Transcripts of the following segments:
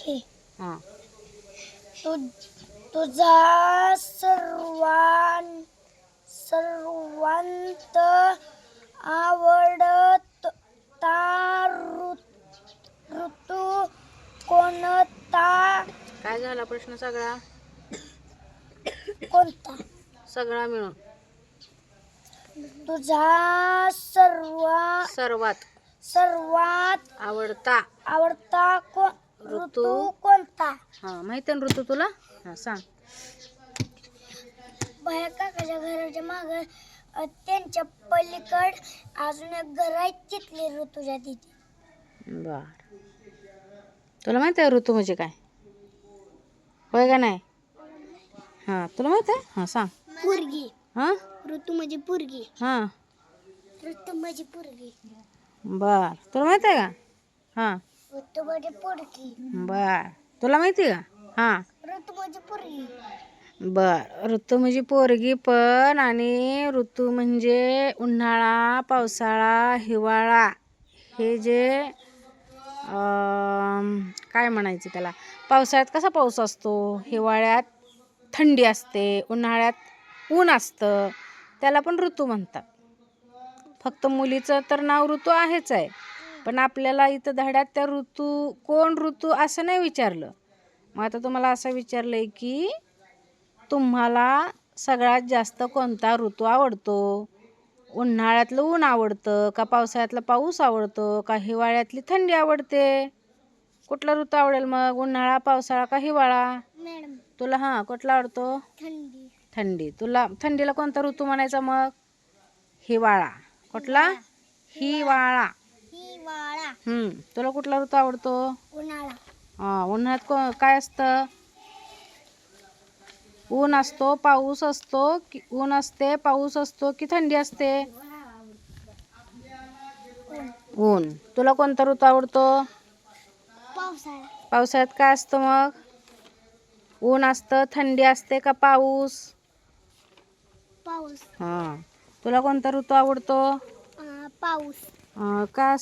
हे हां. तु तुझा सर्वान सर्वांत आवडता ऋतू कोणता? काय झाला प्रश्न सगळा? कोणता? सगळा मिळून. तुझा सर्व सर्वात. सर्वात आवडता. आवडता को ऋतू कोणता? हां माहिती आहे ना ऋतू तुला? हां सांग. भया काकाच्या घराच्या माग त्यांच्या पलीकड अजून एक घर आहे तिथली ऋतूच्या तिथे बर. तुला माहिती आहे ऋतू म्हणजे काय? होय का नाही? हां तुला माहिती आहे? हां सांग. पुरगी. हां? ऋतू म्हणजे पुरगी. हां. ऋतू म्हणजे पुरगी. बर. तुला माहिती आहे का? हां. ऋतू म्हणजे पुरगी. बर. तुला माहिती आहे का? हां. ऋतू म्हणजे पुरगी. बर. ऋतू म्हणजे पोरगी पण आणि ऋतू म्हणजे उन्हाळा पावसाळा हिवाळा. हे जे अं, काय म्हणायचं त्याला? पावसाळ्यात कसा पाऊस असतो? हिवाळ्यात थंडी असते उन्हाळ्यात ऊन असतं. त्याला पण ऋतू म्हणतात. फक्त मुलीचं तर नाव ऋतू आहेच आहे. पण आपल्याला इथं धड्यात त्या ऋतू कोण ऋतू असं नाही विचारलं. मग आता तुम्हाला असं विचारलं आहे की तुम्हाला सगळ्यात जास्त कोणता ऋतू आवडतो? उन्हाळ्यातलं ऊन आवडतं का पावसाळ्यातला पाऊस आवडतो का हिवाळ्यातली थंडी आवडते? कुठला ऋतू आवडेल मग? उन्हाळा पावसाळा का हिवाळा? तुला हां कुठला आवडतो? थंडी. थंडी. तुला थंडीला कोणता ऋतू म्हणायचा मग? हिवाळा. कुठला? हिवाळा. हिवाळा हम्म तुला कुठला ऋतू आवडतो? उन्हाळा. हां उन्हाळ्यात को काय असतं? ऊन असतो पाऊस असतो की ऊन असते पाऊस असतो की थंडी असते? ऊन. तुला कोणता ऋतू आवडतो? पावसाळा. पावसाळ्यात काय असतं मग? ऊन असतं थंडी असते का पाऊस? पाऊस. हां. तुला कोणता ऋतू आवडतो? अं, पाऊस. का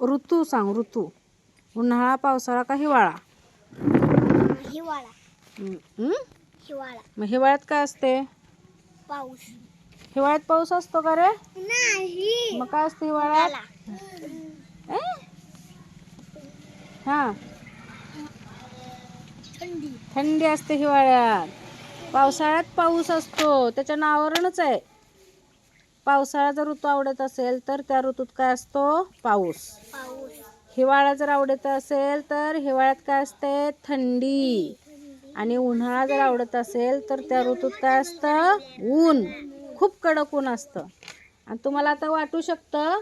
ऋतू सांग ऋतू. उन्हाळा पावसाळा का हिवाळा? हिवाळा? हिवाळा. मग हिवाळ्यात काय असते? पाऊस. हिवाळ्यात पाऊस असतो का रे? नाही. मग काय असतं हिवाळ्यात? ए? हा. थंडी. थंडी असते हिवाळ्यात. पावसाळ्यात पाऊस असतो. त्याच्या नावावरूनच आहे. पावसाळा जर ऋतू आवडत असेल तर त्या ऋतूत काय असतो? पाऊस. हिवाळा जर आवडत असेल तर हिवाळ्यात काय असते? थंडी. आणि उन्हाळा जर आवडत असेल तर त्या ऋतूत काय असतं? ऊन. खूप कडक ऊन असतं. आणि तुम्हाला आता वाटू शकतं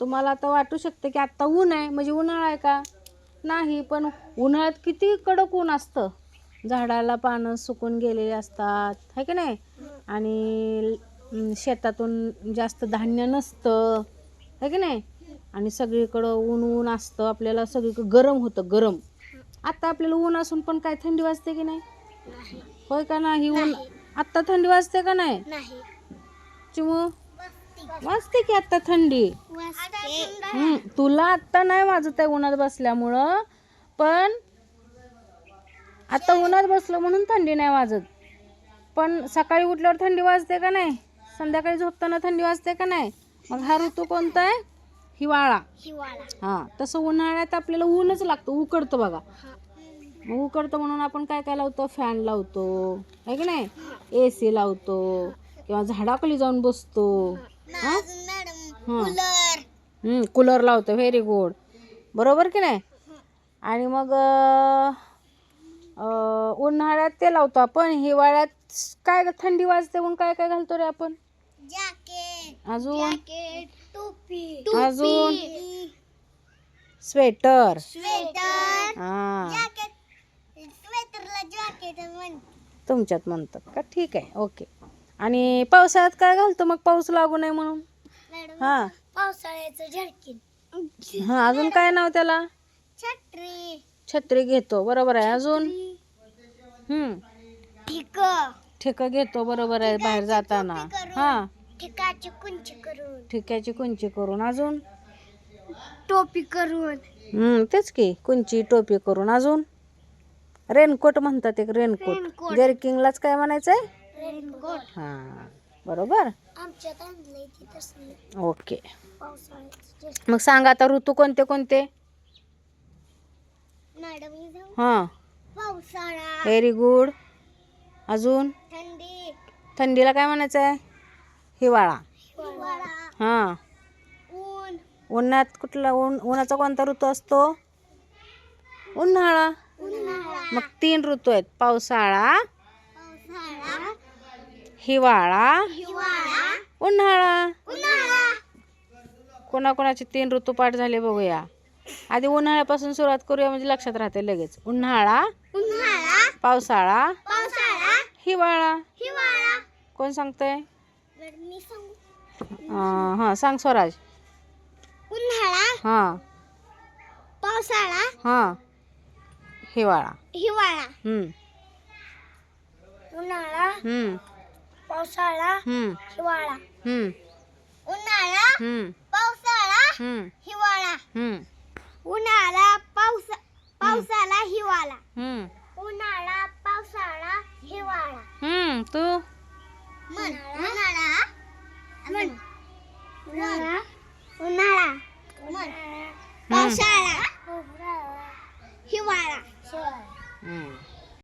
तुम्हाला आता वाटू शकतं की आत्ता ऊन आहे. म्हणजे उन्हाळा आहे का? नाही पण उन्हाळ्यात किती कडक ऊन असतं. झाडाला पानं सुकून गेलेली असतात. है की नाही? आणि शेतातून जास्त धान्य नसतं है की नाही? आणि सगळीकडं ऊन ऊन असतं आपल्याला सगळीकडं गरम होतं गरम. आता आपल्याला ऊन असून पण काय थंडी वाजते की नाही? होय का नाही? ऊन आत्ता थंडी वाजते का नाही? चिमू? वाजते. की आत्ता थंडी? तुला आत्ता नाही वाजत आहे उन्हात बसल्यामुळं पण आता उन्हात बसलं म्हणून थंडी नाही वाजत. पण सकाळी उठल्यावर थंडी वाजते का नाही? संध्याकाळी झोपताना थंडी वाजते का नाही? मग हा ऋतू कोणता आहे? हिवाळा. हां तसं उन्हाळ्यात आपल्याला ऊनच लागतं उकडतं बघा. मग उकडतं म्हणून आपण काय काय लावतो? फॅन लावतो. आहे की नाही? ए सी लावतो. किंवा झाडाखाली जाऊन बसतो. हां? कूलर. लावतो. व्हेरी गुड बरोबर की नाही? आणि मग उन्हाळ्यात ते लावतो आपण हिवाळ्यात काय ग थंडी वाजते म्हणून काय काय घालतो रे आपण? जॅकेट अजून? टोपी अजून? स्वेटर. स्वेटर. हा. जॅकेट स्वेटरला जॅकेट म्हण. तुमच्यात म्हणतात का? ठीक आहे ओके. आणि पावसाळ्यात काय घालतो मग? पाऊस लागू नये म्हणून? मॅडम हा. पावसाळ्याचं हा अजून काय नाव त्याला? छत्री. छत्री घेतो बरोबर आहे. अजून? ठीक. ठेका घेतो बरोबर आहे बाहेर जाताना. हा. ठिकाची कुंची करून. ठिक्याची कुंची करून अजून? टोपी करून. हम्म, तेच की कुंची टोपी करून अजून? रेनकोट म्हणतात एक रेनकोट. रेनकोट. जर्किंगलाच काय म्हणायचंय? रेनकोट. हा बरोबर. आमच्यात आणलंय ती तसली. ओके. मग सांग आता ऋतू कोणते कोणते? मॅडम जाऊ. हां. पावसाळा. व्हेरी गुड अजून? थंडी. थंडीला काय म्हणायचं आहे हिवाळा. हिवाळा. हां. ऊन. उन्हात कुठला ऊन? उन्हाचा कोणता ऋतू असतो? उन्हाळा. उन्हाळा. मग तीन ऋतू आहेत. पावसाळा पावसाळा. हिवाळा हिवाळा. उन्हाळा. उन्हाळा. कोणाकोणाचे तीन ऋतू पाठ झाले बघूया. आधी उन्हाळ्यापासून सुरुवात करूया म्हणजे लक्षात राहते लगेच. उन्हाळा उन्हाळा पावसाळा पावसाळा हिवाळा. हिवाळा. कोण सांगतंय? हां सांग स्वराज. उन्हाळा हां. पावसाळा हां. हिवाळा. हिवाळा. हम्म, उन्हाळा हम्म, पावसाळा हम्म, हिवाळा. हम्म, उन्हाळा हम्म, पावसाळा हम्म, हिवाळा. हम्म, उन्हाळा पावसा पावसाळा हिवाळा. हम्म, उन्हाळा पावसाळा हिवाळा. हम्म, तू? मन उन्हाळा. मन उन्हाळा. उन्हाळा. मन पावसाळा. हिवाळा. हम्म.